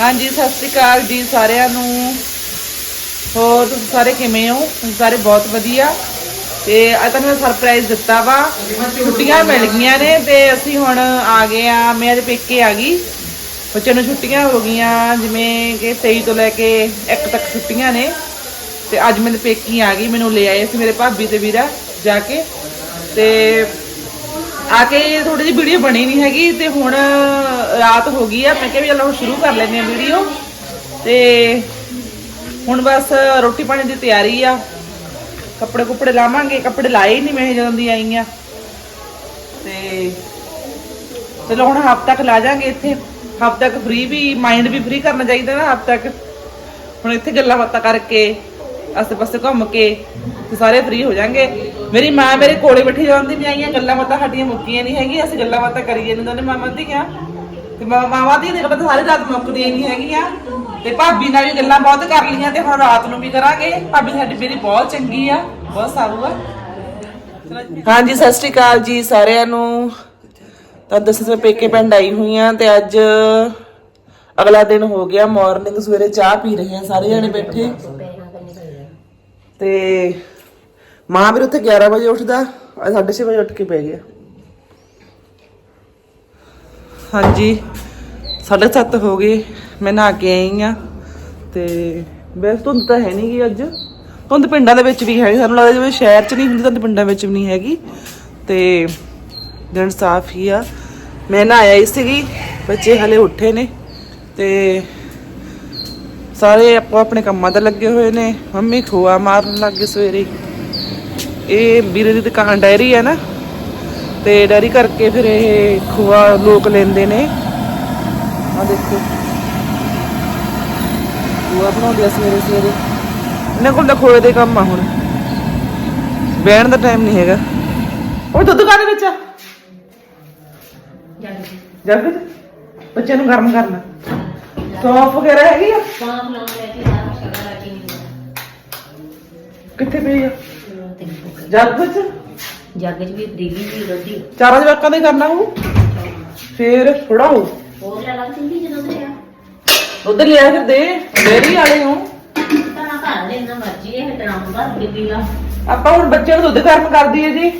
ਹਾਂਜੀ, ਸਤਿ ਸ਼੍ਰੀ ਅਕਾਲ ਜੀ ਸਾਰਿਆਂ ਨੂੰ। ਹੋਰ ਤੁਸੀਂ ਸਾਰੇ ਕਿਵੇਂ ਹੋ? ਤੁਸੀਂ ਸਾਰੇ ਬਹੁਤ ਵਧੀਆ। ਤੇ ਅੱਜ ਤੁਹਾਨੂੰ ਮੈਂ ਸਰਪ੍ਰਾਈਜ਼ ਦਿੱਤਾ ਵਾ। ਛੁੱਟੀਆਂ ਮਿਲ ਗਈਆਂ ਨੇ ਤੇ ਅਸੀਂ ਹੁਣ ਆ ਗਏ ਆ। ਮੈਂ ਅੱਜ ਪੇਕੇ ਆ ਗਈ। ਬੱਚਿਆਂ ਨੂੰ ਛੁੱਟੀਆਂ ਹੋ ਗਈਆਂ, ਜਿਵੇਂ ਕਿ 23 ਤੋਂ ਲੈ ਕੇ 1 ਤੱਕ ਛੁੱਟੀਆਂ ਨੇ। ਤੇ ਅੱਜ ਮੇਰੇ ਪੇਕੀ ਆ ਗਈ, ਮੈਨੂੰ ਲੈ ਆਏ ਸੀ ਮੇਰੇ ਭਾਬੀ ਤੇ ਵੀਰਾ ਜਾ ਕੇ। ਤੇ ਆ ਕੇ ਥੋੜੀ ਜਿਹੀ ਵੀਡੀਓ ਬਣੀ ਨਹੀਂ ਹੈਗੀ ਤੇ ਹੁਣ ਰਾਤ ਹੋ ਗਈ ਆ, ਮੈਂ ਕਿਹਾ ਵੀ ਚਲੋ ਸ਼ੁਰੂ ਕਰ ਲੈਂਦੇ ਆ ਵੀਡੀਓ। ਤੇ ਹੁਣ ਬਸ ਰੋਟੀ ਪਾਣੀ ਦੀ ਤਿਆਰੀ ਆ। ਕੱਪੜੇ ਕੁੱਪੜੇ ਲਾਵਾਂਗੇ, ਕੱਪੜੇ ਲਾਏ ਹੀ ਨਹੀਂ ਮੈਂ ਜਦੋਂ ਦੀ ਆਈ ਆ। ਤੇ ਚਲੋ ਹੁਣ ਹਫ਼ਤਾ ਤੱਕ ਲਾ ਜਾਾਂਗੇ ਇੱਥੇ। ਹਫ਼ਤਾ ਤੱਕ ਫ੍ਰੀ ਵੀ ਮਾਈਂਡ ਵੀ ਫ੍ਰੀ ਕਰਨਾ ਚਾਹੀਦਾ ਨਾ ਹਫ਼ਤਾ ਤੱਕ ਹੁਣ ਇੱਥੇ ਗੱਲਾਂ ਬਾਤਾਂ ਕਰਕੇ ਆਸੇ ਪਾਸੇ ਘੁੰਮ ਕੇ ਤੇ ਸਾਰੇ ਫ੍ਰੀ ਹੋ ਜਾਾਂਗੇ। ਮੇਰੀ ਮਾਂ ਮੇਰੇ ਕੋਲੇ ਬੈਠੀ ਜਾਂਦੀ ਨਹੀਂ ਆਈਆਂ ਗੱਲਾਂ ਬਾਤਾਂ ਸਾਡੀਆਂ ਮੁੱਕੀਆਂ ਨਹੀਂ ਹੈਗੀਆਂ, ਅਸੀਂ ਗੱਲਾਂ ਬਾਤਾਂ ਕਰੀਏ ਜਾਂਦੇ ਦੋਨੇ ਮਾਮਾ ਦੀਆਂ ਤੇ ਮਾ- ਮਾਵਾਂ ਦੀ ਦੇਖੋ ਤਾਂ ਸਾਰੀ ਰਾਤ ਮੁੱਕਦੀਆਂ ਨਹੀਂ ਹੈਗੀਆਂ। ਤੇ ਭਾਬੀ ਨਾਲ ਵੀ ਗੱਲਾਂ ਬਹੁਤ ਕਰ ਲਈਆਂ ਤੇ ਹੁਣ ਰਾਤ ਨੂੰ ਵੀ ਕਰਾਂਗੇ। ਭਾਬੀ ਸਾਡੀ ਮੇਰੀ ਬਹੁਤ ਚੰਗੀ ਆ। ਬਹੁਤ ਸਾਰੂ ਆ। ਹਾਂਜੀ, ਸਤਿ ਸ਼੍ਰੀ ਅਕਾਲ ਜੀ ਸਾਰਿਆਂ ਨੂੰ। ਤਾਂ ਦੱਸਾਂ ਮੈਂ ਪੇਕੇ ਪਿੰਡ ਆਈ ਹੋਈ ਆ ਤੇ ਅੱਜ ਅਗਲਾ ਦਿਨ ਹੋ ਗਿਆ। ਮਾਰਨਿੰਗ ਸਵੇਰੇ ਚਾਹ ਪੀ ਰਹੇ ਆ ਸਾਰੇ ਜਣੇ ਬੈਠੇ। ਤੇ ਮਾਂ ਵੀ ਉੱਥੇ 11 ਵਜੇ ਉੱਠਦਾ। ਅੱਜ 6:30 ਵਜੇ ਉੱਠ ਕੇ ਪੈ ਗਿਆ। ਹਾਂਜੀ 7:30 ਹੋ ਗਏ, ਮੈਂ ਨਹਾ ਕੇ ਆਈ ਆ ਤੇ ਵੈਸੇ ਧੁੰਦ ਤਾਂ ਹੈ ਨਹੀਂ ਗੀ ਅੱਜ। ਧੁੰਦ ਪਿੰਡਾਂ ਦੇ ਵਿੱਚ ਵੀ ਹੈ ਸਾਨੂੰ ਲੱਗਦਾ ਜਿਵੇਂ ਸ਼ਹਿਰ 'ਚ ਨਹੀਂ ਹੁੰਦੀ, ਧੁੰਦ ਪਿੰਡਾਂ ਵਿੱਚ ਵੀ ਨਹੀਂ ਹੈਗੀ। ਤੇ ਦਿਨ ਸਾਫ਼ ਹੀ ਆ। ਮੈਂ ਨਹਾਇਆ ਹੀ ਸੀਗੀ, ਬੱਚੇ ਹਲੇ ਉੱਠੇ ਨੇ ਤੇ ਸਾਰੇ ਆਪੋ ਆਪਣੇ ਕੰਮਾਂ ਤੇ ਲੱਗੇ ਹੋਏ ਨੇ। ਮੰਮੀ ਖੋਆ ਮਾਰਨ ਲੱਗ ਗਏ ਸਵੇਰੇ। ਇਹ ਵੀਰੇ ਦੀ ਦੁਕਾਨ ਡਾਇਰੀ ਹੈ ਨਾ ਤੇ ਡੈਰੀ ਕਰਕੇ ਫਿਰ ਇਹ ਖੋਆ ਲੋਕ ਲੈਂਦੇ ਨੇ। ਆ ਦੇਖੋ। ਖੋਆ ਬਣਾਉਂਦੇ ਸਵੇਰੇ ਸਵੇਰੇ। ਇਹਨਾਂ ਕੋਲ ਤਾਂ ਖੋਏ ਦੇ ਕੰਮ ਆ ਹੁਣ। ਬਹਿਣ ਦਾ ਟਾਈਮ ਨਹੀਂ ਹੈਗਾ। ਉਹ ਦੁੱਧ ਕਾਹਦੇ ਵਿੱਚ ਆ? ਜੱਗ ਵਿੱਚ? ਬੱਚੇ ਨੂੰ ਗਰਮ ਕਰਨਾ। ਸੌਂਫ ਵਗੈਰਾ ਹੈਗੀ ਆ? ਸਾਂਭ ਲਾਉਣ ਲੈ ਕੇ ਸਾਰਾ ਸ਼ਗਨ ਰੱਖੀ ਕਿੱਥੇ ਪਈ ਆ? ਜੱਗ ਵਿੱਚ ਜੱਗ 'ਚ ਵੀ ਚਾਰਾਂ ਜਵਾਕਾਂ ਦੇ ਕਰਨਾ ਹੋਊ ਫੇਰ ਥੋੜਾ ਹੋਊ ਹੋਰ ਲੈ ਲਾ ਸਿੰਦੀ ਜਦੋਂ ਦੇ ਆ। ਉਧਰ ਲਿਆ ਫਿਰ ਦੇ ਡੇਰੀ ਵਾਲੇ ਨੂੰ। ਤਾਂ ਨਾ ਘਰ ਨਾ ਮਰਜ਼ੀ ਇਹ ਹਟਣਾ ਹੁੰਦਾ ਬੀਬੀ ਦਾ ਆਪਾਂ ਹੁਣ ਬੱਚਿਆਂ ਨੂੰ ਦੁੱਧ ਗਰਮ ਕਰ ਦਈਏ ਜੀ।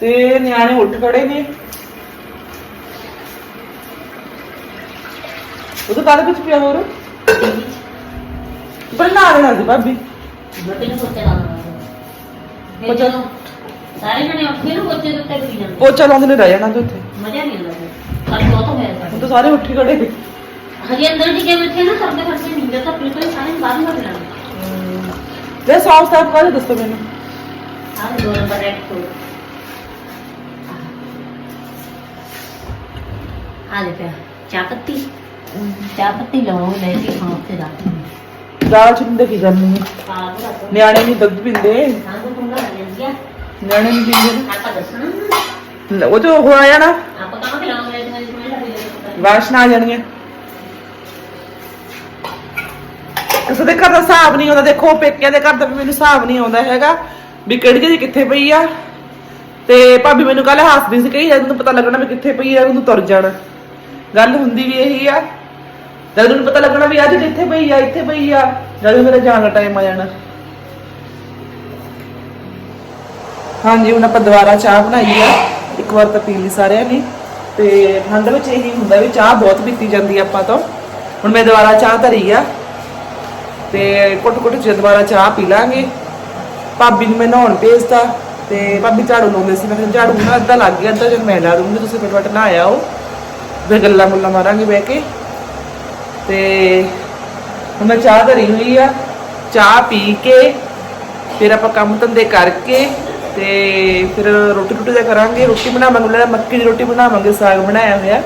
ਤੇ ਨਿਆਣੇ ਉੱਠ ਖੜੇ ਨੇ। ਉਹਦੇ ਬਾਅਦ ਵਿੱਚ ਪਿਆ ਹੋਰ? ਬਣਾ ਲੈਣਾ ਸੀ ਭਾਬੀ। ਬੇਟੇ ਨੂੰ। ਕੋਤੇ ਲਾਉਣਾ ਫਿਰ ਜਦੋਂ ਸਾਰੇ ਜਣੇ ਉੱਠੇ ਨੂੰ ਕੋਤੇ ਦੇ ਉੱਤੇ ਵੀ ਜਾਂਦੇ। ਪੋਚਾ ਲਾਉਂਦੇ ਨੇ ਰਹਿ ਜਾਣਾ ਤੇ ਉੱਥੇ। ਮਜ਼ਾ ਨਹੀਂ ਆਉਂਦਾ ਫਿਰ। ਬਹੁਤ ਹੋਇਆ ਹੁਣ ਤਾਂ ਸਾਰੇ ਉੱਠ ਖੜੇ। ਨੇ ਹਜੇ ਅੰਦਰ ਟਿਕੇ ਬੈਠੇ ਨਾ ਕਰਦੇ ਕਰਦੇ ਨਿੰਦਰ ਤਾਂ ਬਿਲਕੁਲ ਸਾਰੇ ਬਾਹਰ ਨੂੰ ਜਾਣਾ ਜੇ ਸਾਫ਼ ਸਾਫ਼ ਕਰ ਦੱਸੋ ਮੈਨੂੰ? ਆਹ ਦੋ ਨੰਬਰ ਰੈਕ ਤੋਂ ਆ ਲੈ ਪਿਆ ਚਾਹ ਪੱਤੀ। ਚਾਹ ਪੱਤੀ ਲੈ ਕੇ ਖਾਂ ਤੇ ਦਾ ਦਾਲ ਚੁੰਦੇ ਕੀ ਕਰਨੀ ਹੈ? ਤੋਂ ਨਿਆਣੇ ਨਹੀਂ ਦੁੱਧ ਪੀਂਦੇ। ਸਾਨੂੰ ਤੁੰਗਾ ਲੈ ਗਿਆ ਨਿਆਣੇ ਨਹੀਂ ਪੀਂਦੇ ਆਪਾਂ ਦੱਸਣਾ ਨੇ। ਉਹ ਜੋ ਹੋ ਆਇਆ ਨਾ ਆਪਾਂ ਕਹਾਂ ਕਿ ਲਾਉਂ ਲੈ ਤੇ ਜਿਵੇਂ ਸਾਡੀ ਵਾਸ਼ਨਾ ਆ ਜਾਣੀਆਂ ਕਿਸੇ ਦੇ ਘਰ ਦਾ ਹਿਸਾਬ ਨਹੀਂ ਆਉਂਦਾ ਦੇਖੋ ਪੇਕਿਆਂ ਦੇ ਘਰ ਦਾ ਵੀ ਮੈਨੂੰ ਹਿਸਾਬ ਨਹੀਂ ਆਉਂਦਾ ਹੈਗਾ ਵੀ ਕਿਹੜੀ ਚੀਜ਼ ਕਿੱਥੇ ਪਈ ਆ। ਤੇ ਭਾਬੀ ਮੈਨੂੰ ਕੱਲ ਹੱਸਦੀ ਸੀ ਕਹੀ ਜਦੋਂ ਪਤਾ ਲੱਗਣਾ ਵੀ ਕਿੱਥੇ ਪਈ ਆ ਉਹਨੂੰ ਤੁਰ ਜਾਣਾ। ਗੱਲ ਹੁੰਦੀ ਵੀ ਇਹੀ ਆ। ਜਦੋਂ ਨੂੰ ਪਤਾ ਲੱਗਣਾ ਵੀ ਅੱਜ ਜਿੱਥੇ ਪਈ ਆ ਇੱਥੇ ਪਈ ਆ ਜਦੋਂ ਮੇਰਾ ਜਾਣ ਦਾ ਟਾਈਮ ਆ ਜਾਣਾ। ਹਾਂਜੀ, ਹੁਣ ਆਪਾਂ ਦੁਬਾਰਾ ਚਾਹ ਬਣਾਈ ਆ। ਇੱਕ ਵਾਰ ਤਾਂ ਪੀ ਲਈ ਸਾਰਿਆਂ ਨੇ। ਤੇ ਠੰਡ ਵਿੱਚ ਇਹੀ ਹੁੰਦਾ ਵੀ ਚਾਹ ਬਹੁਤ ਪੀਤੀ ਜਾਂਦੀ ਆ ਆਪਾਂ ਤੋਂ। ਹੁਣ ਮੈਂ ਦੁਬਾਰਾ ਚਾਹ ਧਰੀ ਆ। ਤੇ ਕੁੱਟ ਕੁੱਟ ਜੇ ਦੁਬਾਰਾ ਚਾਹ ਪੀ ਲਾਂਗੇ। ਭਾਬੀ ਨੂੰ ਮੈਂ ਨਹਾਉਣ ਭੇਜਤਾ ਤੇ ਭਾਬੀ ਝਾੜੂ ਲਾਉਂਦੇ ਸੀ। ਮੈਂ ਕਿਹਾ ਝਾੜੂ ਨਾ ਅੱਧਾ ਲੱਗ ਗਿਆ, ਅੱਧਾ ਜਦ ਮੈਂ ਲਾ ਦੂੰਗੀ, ਤੁਸੀਂ ਫਟਾਫਟ ਨਹਾ ਆਓ ਫਿਰ ਗੱਲਾਂ ਗੁੱਲਾਂ ਮਾਰਾਂਗੇ ਬਹਿ ਕੇ। ਤੇ ਹੁਣ ਮੈਂ ਚਾਹ ਧਰੀ ਹੋਈ ਆ। ਚਾਹ ਪੀ ਕੇ, ਫਿਰ ਆਪਾਂ ਕੰਮ ਧੰਦੇ ਕਰਕੇ ਤੇ ਫਿਰ ਰੋਟੀ ਰੋਟੀ ਦਾ ਕਰਾਂਗੇ। ਰੋਟੀ ਬਣਾਵਾਂਗੇ ਲੈ ਮੱਕੀ ਦੀ ਰੋਟੀ ਬਣਾਵਾਂਗੇ, ਸਾਗ ਬਣਾਇਆ ਹੋਇਆ।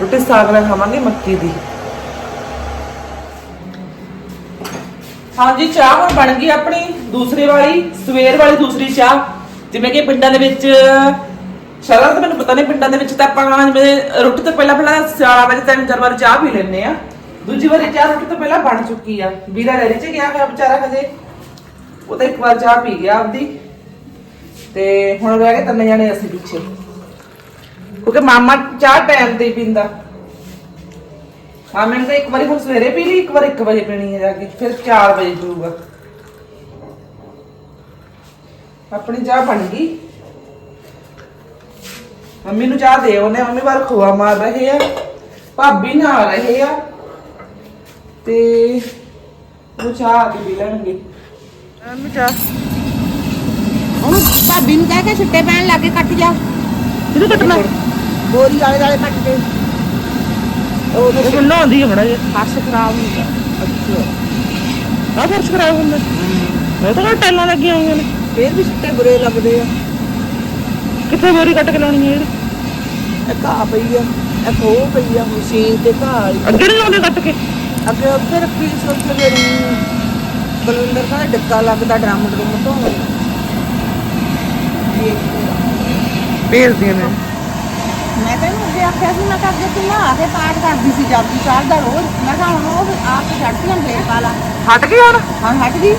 ਰੋਟੀ ਸਾਗ ਨਾਲ ਖਾਵਾਂਗੇ, ਮੱਕੀ ਦੀ। ਹਾਂਜੀ, ਚਾਹ ਹੁਣ ਬਣ ਗਈ ਆਪਣੀ ਦੂਸਰੀ ਵਾਲੀ, ਸਵੇਰ ਵਾਲੀ ਦੂਸਰੀ ਚਾਹ। ਜਿਵੇਂ ਕਿ ਪਿੰਡਾਂ ਦੇ ਵਿੱਚ ਸ਼ਹਿਰਾਂ ਦਾ ਮੈਨੂੰ ਪਤਾ ਨਹੀਂ ਪਿੰਡਾਂ ਦੇ ਵਿੱਚ ਤਾਂ ਆਪਾਂ ਜਿਵੇਂ ਰੋਟੀ ਤੋਂ ਪਹਿਲਾਂ ਪਹਿਲਾਂ ਸਿਆਲਾਂ ਵਿੱਚ ਤਿੰਨ ਚਾਰ ਵਾਰ ਚਾਹ ਪੀ ਲੈਂਦੇ ਆ ਦੂਜੀ ਵਾਰੀ ਚਾਹ ਰੋਟੀ ਤੋਂ ਪਹਿਲਾਂ ਬਣ ਚੁੱਕੀ ਆ। ਵੀਰਾ ਡੈਰੀ ਚ ਗਿਆ ਹੋਇਆ ਵਿਚਾਰਾ ਹਜੇ। ਉਹ ਤਾਂ ਇੱਕ ਵਾਰ ਚਾਹ ਪੀ ਗਿਆ ਆਪਦੀ। ਤੇ ਹੁਣ ਰਹਿ ਗਏ ਤਿੰਨ ਜਣੇ ਅਸੀਂ ਪਿੱਛੇ। ਕਿਉਂਕਿ ਮਾਮਾ ਚਾਹ ਟਾਈਮ ਤੇ ਹੀ ਪੀਂਦਾ। ਮਾਮੇ ਮੈਨੂੰ ਤਾਂ ਇੱਕ ਵਾਰੀ ਹੁਣ ਸਵੇਰੇ ਪੀ ਲਈ, ਇੱਕ ਵਾਰ 1 ਵਜੇ ਪੀਣੀ ਹੈ ਜਾ ਕੇ, ਫਿਰ 4 ਵਜੇ ਪੀਊਗਾ। ਆਪਣੀ ਚਾਹ ਬਣ ਗਈ। ਮੰਮੀ ਨੂੰ ਚਾਹ ਦੇ ਉਹਨੇ ਮੰਮੀ ਬਾਰ ਖੋਆ ਮਾਰ ਰਹੇ ਆ, ਭਾਬੀ ਨਾਲ ਰਹੇ ਆ। ਤੇ ਉਹ ਚਾਹ ਆ ਕੇ ਪੀ ਲੈਣਗੇ। ਮੰਮੀ ਚਾਹ ਉਹਨੂੰ ਭਾਬੀ ਨੂੰ ਕਹਿ ਕੇ ਛੁੱਟੇ ਪੈਣ ਲੱਗੇ ਕੱਟ ਜਾ ਕਿਹਨੂੰ ਕੱਟਣਾ? ਬੋਰੀ ਵਾਲੇ ਵਾਲੇ ਕੱਟ ਦੇ ਉਹ ਤਾਂ ਕਿੰਨਾ ਆਉਂਦੀ ਹੈ ਮੜਾ ਜੀ ਫਰਸ਼ ਖਰਾਬ ਹੁੰਦਾ। ਆ ਫਰਸ਼ ਕਰਾਇਆ ਹੁੰਦਾ। ਮੈਂ ਤਾਂ ਟੈਲਾਂ ਲੱਗੀਆਂ ਹੋਈਆਂ ਨੇ। ਫੇਰ ਵੀ ਛੁੱਟੇ ਬੁਰੇ ਲੱਗਦੇ ਆ। ਕਿੱਥੇ ਬੋਰੀ ਕੱਟ ਕੇ ਲਾਉਣੀ ਹੈ ਇਹਦੀ? ਇਹ ਘਾਹ ਪਈ ਆ। ਇਹ ਖੋ ਪਈ ਆ ਮਸ਼ੀਨ ਤੇ ਘਾਹ ਵਾਲੀ। ਅੱਗੇ ਨਹੀਂ ਲਾਉਂਦੇ ਕੱਟ ਕੇ? ਅੱਗੇ ਉੱਥੇ ਰੱਖੀ ਸੀ ਉੱਥੇ ਦੇ ਬਲੰਦਰ ਦਾ ਡੱਕਾ ਲੱਗਦਾ ਡਰਮ ਡਰਮ ਤੋਂ। ਭੇਜਦੀਆਂ ਨੇ। ਮੈਂ ਤੈਨੂੰ ਅੱਗੇ ਆਖਿਆ ਸੀ ਮੈਂ ਤਾਂ ਅੱਗੇ ਤੂੰ ਨਹਾ ਕੇ ਪਾਠ ਕਰਦੀ ਸੀ ਜਪਜੀ ਸਾਹਿਬ ਦਾ ਰੋਜ਼। ਮੈਂ ਕਿਹਾ ਹੁਣ ਉਹ ਆਪ ਤੇ ਛੱਡਦੀਆਂ ਬਲੇਡ ਪਾ ਲਾ ਹਟ ਗਈ ਹੁਣ? ਹਾਂ ਹਟ ਗਈ।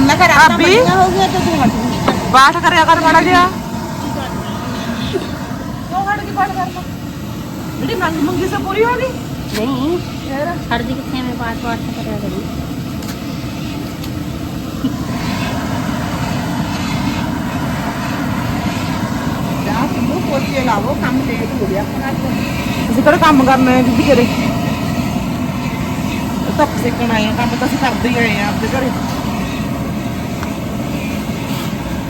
ਮੈਂ ਕਿਹਾ ਰਾਤਾਂ ਭਾਬੀ? ਬੜੀਆਂ ਹੋ ਗਈਆਂ ਤੇ ਤੂੰ ਹਟ ਗਈ। ਬਾਠ ਕਰਿਆ ਕਰ ਮਾੜਾ ਜਿਹਾ। ਕਿਉਂ ਹਟ ਗਈ ਪਾਠ ਕਰਨਾ ਜਿਹੜੀ ਮੰਗ ਮੰਗੀ ਸੇ ਪੂਰੀ ਹੋ ਗਈ? ਨਹੀਂ ਛੱਡਦੀ ਕਿੱਥੇ ਮੈਂ ਪਾਠ ਪਾਠ ਕਰਿਆ ਕਰੀ ਜਾ ਤੂੰ ਲਾਵੋ ਕੰਮ ਲੇਟ ਹੋ ਗਿਆ ਆਪਣਾ ਅਸੀਂ ਕਿਹੜਾ ਕੰਮ ਕਰਨਾ ਹੈ ਬੀਬੀ ਕਰੇ ਧੱਪ ਸੇਕਣ ਆਏ ਆ ਕੰਮ ਤਾਂ ਅਸੀਂ ਕਰਦੇ ਹੀ ਆਏ ਆ ਆਪਦੇ ਘਰੇ।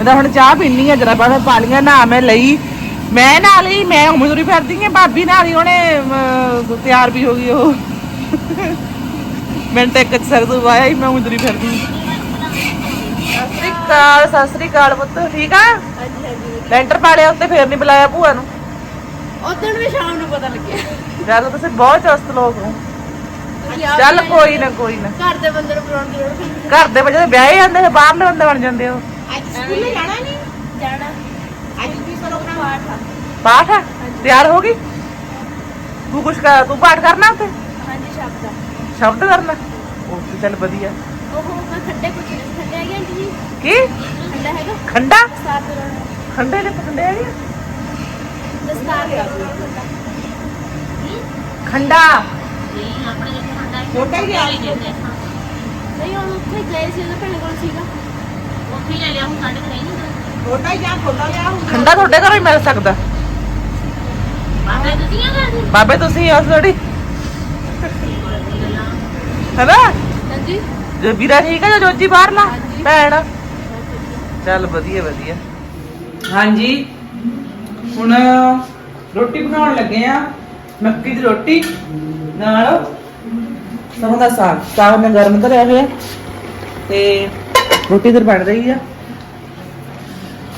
ਤਾਂ ਹੁਣ ਚਾਹ ਪੀਣੀ ਆ ਜਰਾ ਬਾਅਦ ਪਾਲੀਆਂ ਨਾ ਮੈਂ ਲਈ। ਮੈਂ ਨਾਲ ਹੀ ਮੈਂ ਉਮਦੂਰੀ ਫਿਰਦੀ ਆ ਭਾਬੀ ਨਾਲ ਹੀ ਉਹਨੇ ਅਮ, ਤਿਆਰ ਵੀ ਹੋ ਗਈ ਉਹ। ਮੈਂ ਤਾਂ ਇੱਕ ਸਰਦੂ ਵਾਇਆ ਹੀ ਮੈਂ ਉਮਦੂਰੀ ਫਿਰਦੀ। ਸਤਿ ਸ੍ਰੀ ਅਕਾਲ ਸਤਿ ਸ੍ਰੀ ਅਕਾਲ ਪੁੱਤ ਠੀਕ ਆ? ਲੈਂਟਰ ਪਾੜਿਆ ਉੱਤੇ ਫੇਰ ਨਹੀਂ ਬੁਲਾਇਆ ਭੂਆ ਨੂੰ? ਉਦੋਂ ਵੀ ਸ਼ਾਮ ਨੂੰ ਪਤਾ ਲੱਗਿਆ। ਚੱਲ ਤੁਸੀਂ ਬਹੁਤ ਚੁਸਤ ਲੋਕ ਹੋ ਚੱਲ ਕੋਈ ਨਾ ਕੋਈ ਨਾ। ਘਰ ਦੇ ਬੰਦੇ ਨੂੰ ਬੁਲਾਉਣ ਦੀ ਲੋੜ ਨਹੀਂ ਘਰ ਦੇ ਵਜੇ ਵਿਆਹੇ ਜਾਂਦੇ ਨੇ ਬਾਹਰਲੇ ਬੰਦੇ ਬਣ ਜਾਂਦੇ ਹੋ ਅੱਜ ਸਕੂਲੇ ਜਾਣਾ ਨਹੀਂ ਜਾਣਾ। ਅੱਜ ਵੀ ਕਰੋਗਰਾਮ ਪਾਠ ਆ। ਪਾਠ ਹੈ ਤਿਆਰ ਹੋ ਗਈ? ਤੂੰ ਕੁਛ ਕਰ ਤੂੰ ਪਾਠ ਕਰਨਾ ਉੱਥੇ? ਹਾਂਜੀ ਸ਼ਬਦ। ਆ ਸ਼ਬਦ ਕਰਨਾ? ਉਹ ਚੱਲ ਵਧੀਆ। ਉਹ ਮੈਂ ਖੱਡੇ ਕੁਝ ਖੱਡੇ ਆ ਜੀ। ਕੀ? ਖੱਡਾ ਹੈਗਾ। ਖੰਡਾ? ਰੋਣਾ ਖੰਡੇ ਨੇ ਖੰਡੇ ਆ? ਗਿਆ ਦਸਤਾਰ ਕਰ। ਖੰਡਾ। ਨਹੀਂ ਆਪਣੇ ਜਿੱਥੇ ਹੁੰਦਾ ਛੋਟਾ ਹੀ ਆ ਉੱਥੇ ਨਹੀਂ ਉਹ ਉੱਥੇ ਗਏ ਸੀ ਉਹਦੇ ਭੈਣ ਕੋਲ ਸੀਗਾ। ਹੀ ਲੈ ਲਿਆ ਹੁਣ ਸਾਡੇ ਘਰੇ ਨਹੀਂ ਛੋਟਾ ਹੀ ਜਾਂ ਖੋਲਾ ਲਿਆ ਹੁੰਦਾ ਖੰਡਾ ਤੁਹਾਡੇ ਘਰੋਂ ਹੀ ਮਿਲ ਸਕਦਾ। ਬਾਬੇ ਤੁਸੀਂ ਆ ਕਰਦੇ ਬਾਬੇ ਤੁਸੀਂ ਉਸ ਥੋੜੀ ਹੈਨਾ? ਹਾਂਜੀ। ਜੋ ਵੀਰਾ ਠੀਕ ਹੈ ਜੋਜੀ ਬਾਹਰਲਾ ਭੈਣ। ਚੱਲ ਵਧੀਆ ਵਧੀਆ। ਹਾਂਜੀ। ਹੁਣ ਰੋਟੀ ਬਣਾਉਣ ਲੱਗੇ ਆ। ਮੱਕੀ ਦੀ ਰੋਟੀ ਨਾਲ ਸਰੋਂ ਦਾ ਸਾਗ। ਸਾਗ ਮੈਂ ਗਰਮ ਕਰਿਆ ਹੋਇਆ। ਤੇ ਰੋਟੀ ਇਧਰ ਬਣ ਰਹੀ ਆ।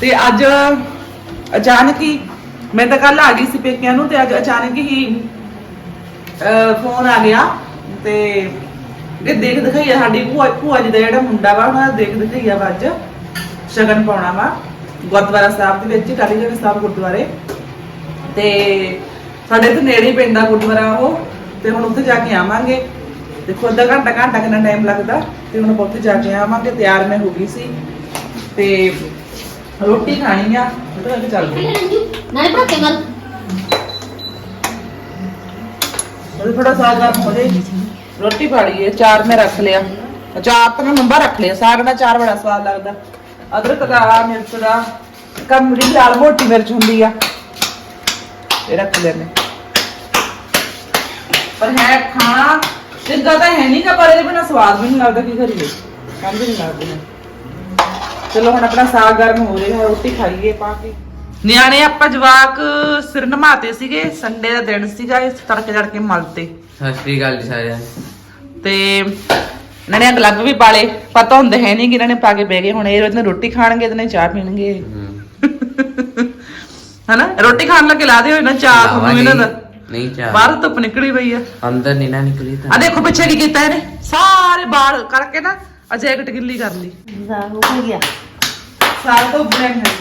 ਤੇ ਅੱਜ ਅਚਾਨਕ ਹੀ ਮੈਂ ਤਾਂ ਕੱਲ ਆ ਗਈ ਸੀ ਪੇਕਿਆਂ ਨੂੰ ਤੇ ਅੱਜ ਅਚਾਨਕ ਹੀ ਫੋਨ ਆ ਗਿਆ। ਤੇ ਇਹ ਦੇਖ ਦਿਖਾਈਆ ਸਾਡੀ ਭੂਆ ਭੂਆ ਜੀ ਦਾ ਜਿਹੜਾ ਮੁੰਡਾ ਵਾ ਉਹਨਾਂ ਦਾ ਦੇਖ ਦਿਖਾਈਆ ਵਾ ਅੱਜ ਸ਼ਗਨ ਪਾਉਣਾ ਵਾ ਗੁਰਦੁਆਰਾ ਸਾਹਿਬ ਦੇ ਵਿੱਚ ਕਾਲੀਗੜ੍ਹ ਸਾਹਿਬ ਗੁਰਦੁਆਰੇ। ਤੇ ਸਾਡੇ ਇੱਥੇ ਨੇੜੇ ਹੀ ਪੈਂਦਾ ਗੁਰਦੁਆਰਾ ਉਹ ਤੇ ਹੁਣ ਉੱਥੇ ਜਾ ਕੇ ਆਵਾਂਗੇ। ਦੇਖੋ ਅੱਧਾ ਘੰਟਾ ਘੰਟਾ ਕਿੰਨਾ ਟਾਈਮ ਲੱਗਦਾ ਤੇ ਹੁਣ ਉੱਥੇ ਜਾ ਕੇ ਆਵਾਂਗੇ ਤਿਆਰ ਮੈਂ ਹੋ ਗਈ ਸੀ। ਤੇ ਰੋਟੀ ਖਾਣੀ ਆ ਉਹਦੇ ਅੱਗੇ ਚੱਲਦੇ ਨਾਲੇ ਭਰਾ ਕੇ ਗੱਲ ਥੋੜਾ ਸਾਗ ਗਰਮ ਹੋ ਰੋਟੀ ਪਾ ਪਾੜੀਏ ਚਾਰ ਮੈਂ ਰੱਖ ਲਿਆ। ਚਾਰ ਤਾਂ ਮੈਂ ਮੰਬਾ ਰੱਖ ਲਿਆ, ਸਾਗ ਦਾ ਚਾਰ ਬੜਾ ਸਵਾਦ ਲੱਗਦਾ। ਅਦਰਕ ਦਾ, ਮਿਰਚ ਦਾ ਕੰਮ ਲਾਲ ਮੋਟੀ ਮਿਰਚ ਹੁੰਦੀ ਆ। ਇਹ ਰੱਖ ਲਿਆ ਮੈਂ। ਪਰ ਹੈ ਖਾਣਾ ਜਿੱਦਾਂ ਤਾਂ ਹੈ ਨਹੀਂ ਪਰ ਇਹਦੇ ਬਿਨਾ ਸਵਾਦ ਵੀ ਨਹੀਂ ਲੱਗਦਾ ਕੀ ਕਰੀਏ। ਕੰਮ ਨਹੀਂ ਲੱਗਦਾ। ਚਲੋ ਹੁਣ ਆਪਣਾ ਸਾਗ ਗਰਮ ਹੋ ਰਿਹਾ ਰੋਟੀ ਖਾਈਏ, ਪਾ ਕੇ। ਨਿਆਣੇ, ਆਪਾਂ ਜਵਾਕ ਸਿਰ ਨਮਾਤੇ ਸੀਗੇ, ਸੰਡੇ ਦਾ ਦਿਨ ਸੀਗਾ, ਇਸ ਤੜਕੇ ਤੜਕੇ ਮਲਤੇ। ਸਤਿ ਸ਼੍ਰੀ ਅਕਾਲ ਜੀ ਸਾਰਿਆਂ ਨੂੰ। ਤੇ ਇਹਨਾਂ ਨੇ ਗਲੱਬ ਵੀ ਪਾਲੇ ਪਤਾ ਹੁੰਦੇ ਹੈ ਨਹੀਂ ਕਿ ਇਹਨਾਂ ਨੇ ਪਾ ਕੇ ਬਹਿ ਗਏ ਹੁਣ ਇਹ ਇਹਨੇ ਰੋਟੀ ਖਾਣਗੇ ਤੇ ਨੇ ਚਾਹ ਪੀਣਗੇ। ਹਨਾ ਰੋਟੀ ਖਾਣ ਲੱਗੇ ਲਾ ਦਿਓ ਇਹਨਾਂ ਚਾਹ ਤੁਹਾਨੂੰ ਇਹਨਾਂ ਦਾ। ਨਹੀਂ ਚਾਹ। ਬਾਹਰ ਧੁੱਪ ਨਿਕਲੀ ਪਈ ਆ। ਅੰਦਰ ਨਹੀਂ ਨਾ ਨਿਕਲੀ ਆ ਤਾਂ ਦੇਖੋ ਪਿੱਛੇ ਕੀ ਕੀਤਾ ਇਹਨੇ ਸਾਰੇ ਬਾਲ ਕਰਕੇ ਨਾ ਅਜੇ ਇੱਕ ਟਕਿੱਲੀ ਕਰ ਲਈ। ਜ਼ਾਰੂ ਹੋ ਗਿਆ। ਸਾਰੇ ਤੋਂ ਬਲੈਂਡ ਹੈ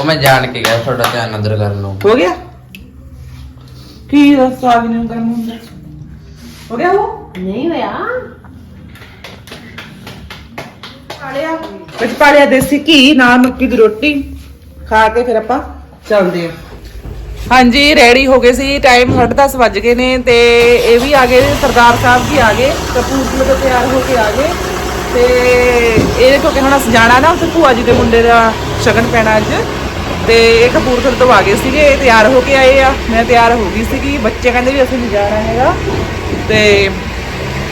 ਉਹ ਮੈਂ ਜਾਣ ਕੇ ਗਿਆ ਤੁਹਾਡਾ ਧਿਆਨ ਅੰਦਰ ਕਰਨ ਨੂੰ। ਹੋ ਗਿਆ? ਕੀ ਦਾ ਸਵਾਦ ਨਹੀਂ ਕਰਨਾ ਹੁੰਦਾ ਹੋ ਗਿਆ ਉਹ ਨਹੀਂ ਹੋਇਆ ਪਾਲਿਆ ਵਿੱਚ ਪਾਲਿਆ ਦੇਸੀ ਘੀ ਨਾਲ ਮੱਕੀ ਦੀ ਰੋਟੀ ਖਾ ਕੇ ਫਿਰ ਆਪਾਂ ਚੱਲਦੇ ਆ ਹਾਂਜੀ ਰੈਡੀ ਹੋ ਗਏ ਸੀ ਟਾਈਮ 10:30 ਵੱਜ ਗਏ ਨੇ ਤੇ ਇਹ ਵੀ ਆ ਗਏ ਸਰਦਾਰ ਸਾਹਿਬ ਵੀ ਆ ਗਏ ਕਪੂਰਥਲੇ ਤੋਂ ਤਿਆਰ ਹੋ ਕੇ ਆ ਗਏ ਤੇ ਇਹ ਕਿਉਂਕਿ ਹੁਣ ਅਸੀਂ ਜਾਣਾ ਨਾ ਉੱਥੇ ਭੂਆ ਜੀ ਦੇ ਮੁੰਡੇ ਦਾ ਸ਼ਗਨ ਪੈਣਾ ਅੱਜ ਤੇ ਇਹ ਕਪੂਰਥਲੇ ਤੋਂ ਆ ਗਏ ਸੀਗੇ ਇਹ ਤਿਆਰ ਹੋ ਕੇ ਆਏ ਆ ਮੈਂ ਤਿਆਰ ਹੋ ਗਈ ਸੀਗੀ ਬੱਚੇ ਕਹਿੰਦੇ ਵੀ ਅਸੀਂ ਨਹੀਂ ਜਾਣਾ ਹੈਗਾ ਤੇ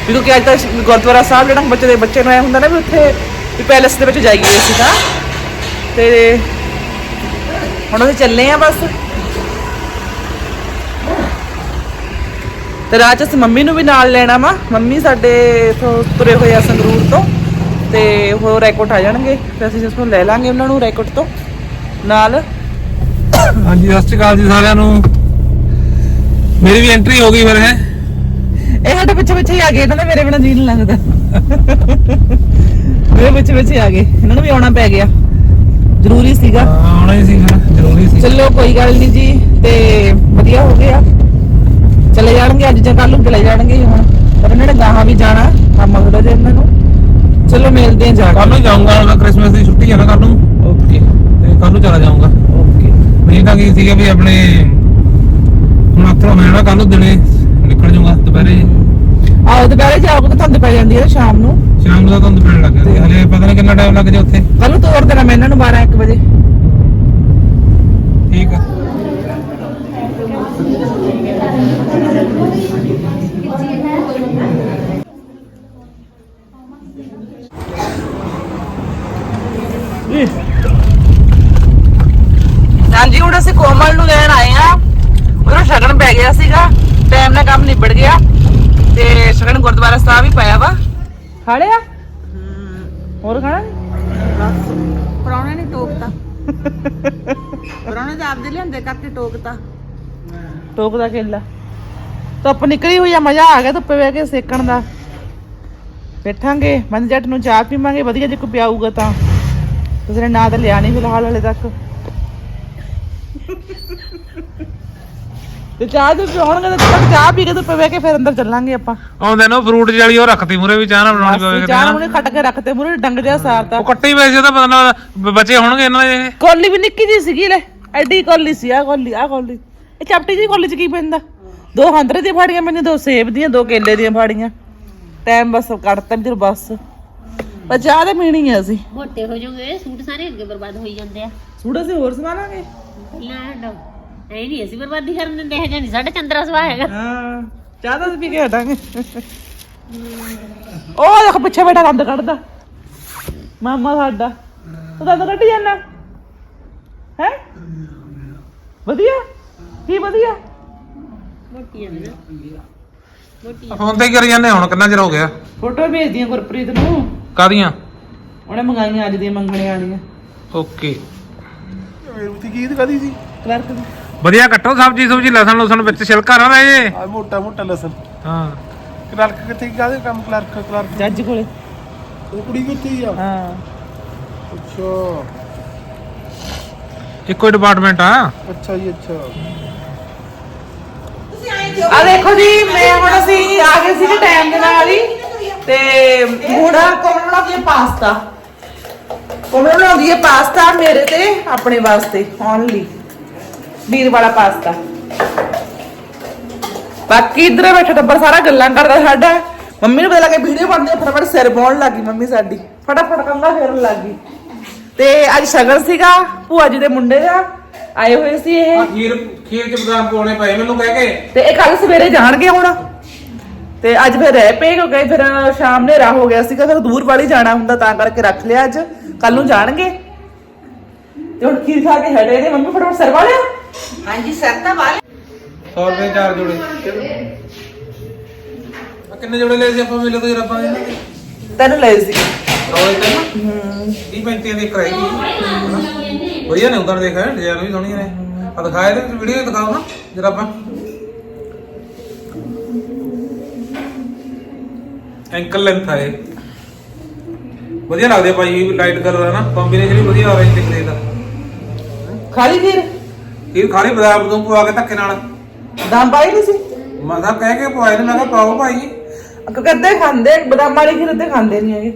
ਵੀ ਕਿਉਂਕਿ ਅੱਜ ਤਾਂ ਗੁਰਦੁਆਰਾ ਸਾਹਿਬ ਜਿਹੜਾ ਬੱਚੇ ਦੇ ਬੱਚੇ ਨੂੰ ਐ ਹੁੰਦਾ ਨਾ ਵੀ ਉੱਥੇ ਵੀ ਪੈਲਸ ਦੇ ਵਿੱਚ ਜਾਈਏ ਅਸੀਂ ਤਾਂ। ਤੇ ਹੁਣ ਅਸੀਂ ਚੱਲੇ ਆ ਬਸ। ਤੇ ਰਾਹ ਅਸੀਂ ਮੰਮੀ ਨੂੰ ਵੀ ਨਾਲ ਲੈਣਾ ਵਾ। ਮੰਮੀ ਸਾਡੇ ਇਥੋਂ ਤੁਰੇ ਹੋਏ ਆ ਸੰਗਰੂਰ ਤੋਂ। ਤੇ ਉਹ ਰੈਕੋਟ ਆ ਜਾਣਗੇ। ਤੇ ਅਸੀਂ ਜਿਸ ਨੂੰ ਲੈ ਲਾਂਗੇ ਉਹਨਾਂ ਨੂੰ ਰੈਕੋਟ ਤੋਂ। ਨਾਲ ਹਾਂਜੀ, ਸਤਿ ਸ਼੍ਰੀ ਅਕਾਲ ਜੀ ਸਾਰਿਆਂ ਨੂੰ। ਮੇਰੀ ਵੀ ਐਂਟਰੀ ਹੋ ਗਈ ਫਿਰ, ਹੈ? ਇਹ ਸਾਡੇ ਪਿੱਛੇ ਪਿੱਛੇ ਹੀ ਆ ਗਏ ਇਹਨਾਂ ਦਾ ਮੇਰੇ ਬਿਨਾਂ ਜੀ ਨਹੀਂ ਲੱਗਦਾ। ਮੇਰੇ ਪਿੱਛੇ ਪਿੱਛੇ ਆ ਗਏ ਇਹਨਾਂ ਨੂੰ ਵੀ ਆਉਣਾ ਪੈ ਗਿਆ। ਜ਼ਰੂਰੀ ਸੀਗਾ। ਆਉਣਾ ਹੀ ਸੀ ਫਿਰ ਜ਼ਰੂਰੀ ਸੀ। ਚਲੋ ਕੋਈ ਗੱਲ ਨਹੀਂ ਜੀ ਤੇ ਵਧੀਆ ਹੋ ਗਿਆ। ਚਲੇ ਜਾਣਗੇ ਅੱਜ ਜਾਂ ਕੱਲ ਨੂੰ ਚਲੇ ਜਾਣਗੇ ਹੁਣ। ਪਰ ਇਹਨਾਂ ਨੇ ਗਾਹਾਂ ਵੀ ਜਾਣਾ ਕੰਮ ਥੋੜਾ ਜਿਹਾ ਇਹਨਾਂ ਨੂੰ। ਚਲੋ ਮਿਲਦੇ ਹਾਂ ਜਾ ਕੱਲ ਨੂੰ ਜਾਊਂਗਾ ਹੁਣ ਕ੍ਰਿਸਮਸ ਦੀ ਛੁੱਟੀ ਹੈ ਨਾ ਕੱਲ ਨੂੰ। ਓਕੇ। ਤੇ ਕੱਲ ਨੂੰ ਚਲਾ ਜਾਊਂਗਾ। ਓਕੇ। ਨਹੀਂ ਤਾਂ ਕੀ ਸੀਗਾ ਵੀ ਆਪਣੇ ਹੁਣ ਆਥਰਾ ਮੈਂ ਨਾ ਕੱਲ ਨੂੰ ਦਿਨੇ ਦੁਪਹਿਰੇ? ਆਓ ਦੁਪਹਿਰੇ ਜਾਓਗੇ ਤਾਂ ਤੁਹਾਨੂੰ ਪੈ ਜਾਂਦੀ ਹੈ ਸ਼ਾਮ ਨੂੰ। ਸ਼ਾਮ ਨੂੰ ਤਾਂ ਤੁਹਾਨੂੰ ਪੈਣ ਲੱਗ ਜਾਂਦੀ ਹੈ। ਹਲੇ ਪਤਾ ਨਹੀਂ ਕਿੰਨਾ ਟਾਈਮ ਲੱਗ ਜਾ ਉੱਥੇ। ਕੱਲ ਨੂੰ ਤੋਰ ਦੇਣਾ ਮੈਂ ਇਹਨਾਂ ਨੂੰ 12 1 ਵਜੇ। ਠੀਕ ਆ। ਹਾਂਜੀ ਹੁਣ ਅਸੀਂ ਕੋਮਲ ਨੂੰ ਲੈਣ ਆਏ ਆ ਉਹਦਾ ਸ਼ਗਨ ਪੈ ਗਿਆ ਸੀਗਾ। ਟਾਈਮ ਨਾਲ ਕੰਮ ਨਿਬੜ ਗਿਆ ਤੇ ਸ਼ਗਨ ਗੁਰਦੁਆਰਾ ਸਾਹਿਬ ਹੀ ਪਾਇਆ ਵਾ। ਖਾ ਲਿਆ? ਹੋਰ ਖਾਣਾ ਨੀ? ਪਰੌਣੇ ਨੇ ਟੋਕਤਾ। ਪਰੌਣੇ ਤਾਂ ਆਪਦੇ ਲਿਆਂਦੇ ਕਰਕੇ ਟੋਕਤਾ। ਟੋਕ ਦਾ ਕੇਲਾ ਧੁੱਪ ਨਿਕਲੀ ਹੋਈ ਆ ਮਜ਼ਾ ਆ ਗਿਆ ਧੁੱਪੇ ਬਹਿ ਕੇ ਸੇਕਣ ਦਾ। ਬੈਠਾਂਗੇ ਮੰਨ ਜੱਟ ਨੂੰ ਚਾਹ ਪੀਵਾਂਗੇ ਵਧੀਆ ਜੇ ਕੋਈ ਪਿਆਊਗਾ ਤਾਂ। ਤੁਸੀਂ ਨੇ ਨਾਂ ਤਾਂ ਲਿਆ ਨਹੀਂ ਫਿਲਹਾਲ ਹਲੇ ਤੱਕ। ਤੇ ਚਾਹ ਤੇ ਪਿਉਣਗੇ ਤਾਂ ਤੱਕ ਚਾਹ ਪੀ ਕੇ ਧੁੱਪੇ ਬਹਿ ਕੇ ਫਿਰ ਅੰਦਰ ਚੱਲਾਂਗੇ ਆਪਾਂ। ਆਉਂਦੇ ਨੂੰ ਫਰੂਟ ਵਾਲੀ ਉਹ ਰੱਖਤੀ ਮੂਰੇ ਵੀ ਚਾਹ ਨਾ ਬਣਾਉਣੀ ਪਵੇ ਚਾਹ ਨਾ। ਉਹਨੇ ਖੱਟ ਕੇ ਰੱਖਤੇ ਮੂਰੇ ਡੰਗ ਜਿਹਾ ਸਾਰਤਾ। ਉਹ ਕੱਟੀ ਵੈਸੇ ਤਾਂ ਪਤਾ ਨਾ ਬੱਚੇ ਹੋਣਗੇ ਇਹਨਾਂ ਦੇ। ਕੋਲੀ ਵੀ ਨਿੱਕੀ ਜੀ ਸੀਗੀ ਲੈ ਐਡੀ ਕੋਲੀ ਸੀ ਆ ਕੋਲੀ ਆ ਕੋਲੀ। ਇਹ ਚਪਟੀ ਜੀ ਕੋਲੀ ਚ ਕੀ ਪੈਂਦਾ? ਦੋ ਹੰਦਰੇ ਦੀਆਂ ਫਾੜੀਆਂ ਮੈਨੇ ਦੋ ਸੇਬ ਦੀਆਂ ਦੋ ਕੇਲੇ ਦੀਆਂ ਫਾੜੀਆਂ। ਟਾਈਮ ਬਸ ਕੱਢਤਾ ਵੀ ਬਸ। ਪਰ ਚਾਹ ਤੇ ਪੀਣੀ ਆ ਅਸੀਂ। ਮੋਟੇ ਹੋ ਜਾਓਗੇ ਸੂਟ ਸਾਰੇ ਅੱਗੇ ਬਰਬਾਦ ਹੋਈ ਜਾਂਦੇ ਆ। ਸੂਟ ਅਸੀਂ ਹੋਰ ਸਵਾਲਾਂਗੇ ਪਹਿਲਾਂ ਹਟੋ ਐ ਨਹੀਂ ਅਸੀਂ ਬਰਬਾਦੀ ਕਰਨ ਦਿੰਦੇ ਹੈ ਜਾਨੀ ਸਾਡਾ ਚੰਦਰਾ ਸੁਭਾਅ ਹੈਗਾ। ਹਾਂ ਚਾਹ ਤਾਂ ਅਸੀਂ ਪੀ ਕੇ ਹਟਾਂਗੇ। ਉਹ ਦੇਖੋ ਪਿੱਛੇ ਬੈਠਾ ਦੰਦ ਕੱਢਦਾ। ਮਾਮਾ ਸਾਡਾ। ਤੂੰ ਦੰਦ ਕੱਢੀ ਜਾਂਦਾ? ਹੈ? ਵਧੀਆ? ਕੀ ਵਧੀਆ? ਮੋਟੀ ਜਾਂਦੀ ਨਾ। ਫੋਨ ਤੇ ਹੀ ਕਰੀ ਜਾਂਦੇ ਹੁਣ ਕਿੰਨਾ ਚਿਰ ਹੋ ਗਿਆ? ਫੋਟੋ ਭੇਜਦੀਆਂ ਗੁਰਪ੍ਰੀਤ ਨੂੰ। ਕਾਦੀਆਂ ਉਹਨੇ ਮੰਗਾਈਆਂ ਅੱਜ ਦੀਆਂ ਮੰਗਣੇ ਵਾਲੀਆਂ। ਓਕੇ। ਕੀ ਦਿਖਾਦੀ ਸੀ? ਕਲਰਕ ਦੀ। ਵਧੀਆ ਕੱਟੋ ਸਬਜੀ ਸੁਬਜੀ ਲਸਣ ਲਸਣ ਵਿੱਚ ਛਿਲਕਾ ਨਾ ਰਹੇ। ਜੇ ਆ ਮੋਟਾ ਮੋਟਾ ਲਸਣ। ਹਾਂ। ਕਲਰਕ ਕਿੱਥੇ ਕਾਹਦੇ ਕੰਮ ਕਲਰਕ ਕਲਰਕ? ਜੱਜ ਕੋਲੇ। ਉਹ ਕੁੜੀ ਕਿੱਥੇ ਆ? ਹਾਂ। ਅੱਛਾ। ਇੱਕੋ ਡਿਪਾਰਟਮੈਂਟ ਆ। ਅੱਛਾ ਜੀ ਅੱਛਾ। ਆ ਦੇਖੋ ਜੀ ਮੈਂ ਹੁਣ ਅਸੀਂ ਆ ਗਏ ਸੀਗੇ ਟਾਈਮ ਦੇ ਨਾਲ ਹੀ ਤੇ ਹੁਣ ਕੋਮਲ ਬਣਾਉਂਦੀ ਹੈ ਪਾਸਤਾ। ਕੋਮਲ ਬਣਾਉਂਦੀ ਹੈ ਪਾਸਤਾ ਮੇਰੇ ਤੇ ਆਪਣੇ ਵਾਸਤੇ ਓਨਲੀ ਵੀਰ ਵਾਲਾ ਪਾਸਤਾ। ਬਾਕੀ ਇਧਰ ਬੈਠਾ ਟੱਬਰ ਸਾਰਾ ਗੱਲਾਂ ਕਰਦਾ ਸਾਡਾ। ਮੰਮੀ ਨੂੰ ਪਤਾ ਲੱਗੇ ਵੀਡੀਓ ਬਣਦੀ ਹੈ, ਫਟਾਫਟ ਸਿਰ ਪਾਉਣ ਲੱਗੀ ਮੰਮੀ ਸਾਡੀ। ਫਟਾਫਟ ਕੰਗਾ ਫੇਰਨ ਲੱਗੀ ਤੇ ਅੱਜ ਸ਼ਗਨ ਸੀਗਾ ਭੂਆ ਜੀ ਦੇ ਮੁੰਡੇ ਦਾ। ਆਏ ਹੋਏ ਸੀ ਇਹ। ਖੀਰ ਖੀਰ ਚ ਬਦਾਮ ਪਾਉਣੇ ਪਏ ਮੈਨੂੰ ਕਹਿ ਕੇ। ਤੇ ਇਹ ਕੱਲ ਸਵੇਰੇ ਜਾਣਗੇ ਹੁਣ। ਤੇ ਅੱਜ ਫਿਰ ਰਹਿ ਪਏ ਕਿਉਂਕਿ ਫਿਰ ਸ਼ਾਮ ਨੇ ਹੋ ਗਿਆ ਸੀਗਾ ਫਿਰ ਦੂਰ ਵਾਲੀ ਜਾਣਾ ਹੁੰਦਾ ਤਾਂ ਕਰਕੇ ਰੱਖ ਲਿਆ ਅੱਜ। ਕੱਲ ਨੂੰ ਜਾਣਗੇ। ਤੇ ਹੁਣ ਖੀਰ ਖਾ ਕੇ ਹਟੇ ਨੇ। ਮੰਮੀ ਫਟਾਫਟ ਸਰਵਾ ਲਿਆ ਹਾਂਜੀ ਸਰ ਤਾਂ ਵਾਲੇ 100 ਰੁਪਏ ਚਾਰ ਜੋੜੇ। ਆ ਕਿੰਨੇ ਜੋੜੇ ਲਏ ਸੀ ਆਪਾਂ ਮੇਲੇ ਤੋਂ ਜਰਾ ਆਪਾਂ? ਨੇ ਤੈਨੂੰ ਲੈ ਸੀ। ਰੋਏ ਤੇ ਨਾ? 30 35 ਦੀ ਕਰਾਈ ਵਧੀਆ ਨੇ ਉਧਰ ਦੇਖ ਡਿਜ਼ਾਈਨ ਵੀ ਸੋਹਣੀਆਂ ਨੇ। ਆ ਦਿਖਾਏ ਤੇ ਵੀਡੀਓ ਦਿਖਾਓ ਨਾ ਜਰਾ ਆਪਾਂ। ਐਂਕਲ ਲੈਂਥ ਆ ਇਹ। ਵਧੀਆ ਲੱਗਦੇ ਆ ਭਾਈ ਲਾਈਟ ਕਲਰ ਹੈ ਨਾ। ਕੰਬੀਨੇਸ਼ਨ ਵੀ ਵਧੀਆ ਆਰੇਂਜ ਦਿਖਦੇ ਦਾ। ਖਾਲੀ ਖੀਰ ਇਹ ਖਾਲੀ ਬਦਾਮ ਬਦੂਮ ਪਵਾ ਕੇ ਧੱਕੇ ਨਾਲ। ਦਾਮ ਪਾਈ ਨਹੀਂ ਸੀ? ਮੈਂ ਤਾਂ ਕਹਿ ਕੇ ਪਵਾਏ ਨੇ ਮੈਂ ਕਿਹਾ ਪਾਓ ਭਾਈ। ਕਿਉਂਕਿ ਅੱਧੇ ਖਾਂਦੇ ਬਦਾਮਾਂ ਵਾਲੀ ਖੀਰ ਅੱਧੇ ਖਾਂਦੇ ਨਹੀਂ ਹੈਗੇ।